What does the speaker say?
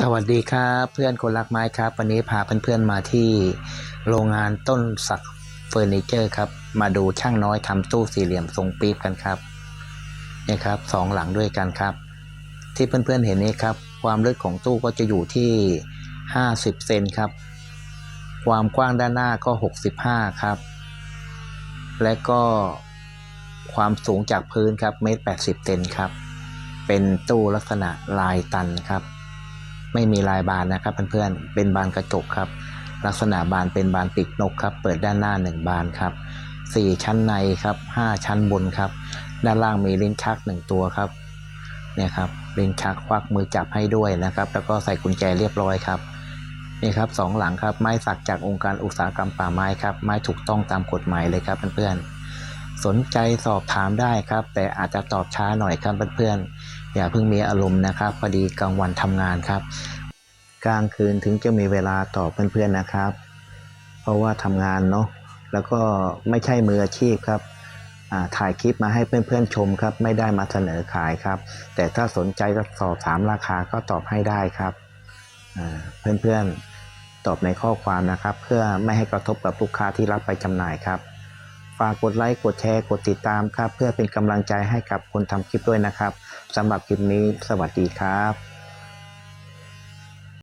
สวัสดีครับเพื่อนคนรักไม้ครับ วันนี้พาเพื่อนๆมาที่โรงงานต้นสักเฟอร์นิเจอร์ครับ มาดูช่างน้อยทำตู้สี่เหลี่ยมทรงปี๊บกันครับนี่ครับสองหลังด้วยกันครับ ที่เพื่อนๆเห็นนี้ครับ ความลึกของตู้ก็จะอยู่ที่ 50เซนครับ ความกว้างด้านหน้าก็ 65 ครับ และก็ความสูงจากพื้นครับเมตร80เซนครับ เป็นตู้ลักษณะลายตันครับ ไม่มีลายบานนะครับเพื่อนๆเป็นบานกระจกครับ ลักษณะบานเป็นบานปีกนกครับ เปิดด้านหน้า 1 บานครับ 4 ชั้นในครับ5ชั้นบนครับ ด้านล่างมีลิ้นชัก 1 ตัวครับเนี่ยครับลิ้นชักควักมือจับให้ด้วยนะครับ แล้วก็ใส่กุญแจเรียบร้อยครับนี่ครับสองหลังครับไม้สักจากองค์การอุตสาหกรรมป่าไม้ครับไม้ถูกต้องตามกฎหมายเลยครับเพื่อนๆสนใจสอบถามได้ครับ แต่อาจจะตอบช้าหน่อยครับเพื่อนๆ อย่าเพิ่งมีอารมณ์นะครับ พอดีกลางวันทำงานครับ กลางคืนถึงจะมีเวลาตอบเพื่อนๆนะครับ เพราะว่าทำงานเนาะแล้วก็ไม่ใช่มืออาชีพครับถ่ายคลิปมาให้เพื่อนๆชมครับ ไม่ได้มาเสนอขายครับ แต่ถ้าสนใจจะสอบถามราคาก็ตอบให้ได้ครับเพื่อนๆตอบในข้อความนะครับ เพื่อไม่ให้กระทบกับลูกค้าที่รับไปจำหน่ายครับ ฝากกดไลค์ กดแชร์ กดติดตามครับ เพื่อเป็นกำลังใจให้กับคนทำคลิปด้วยนะครับสำหรับคลิปนี้ สวัสดีครับ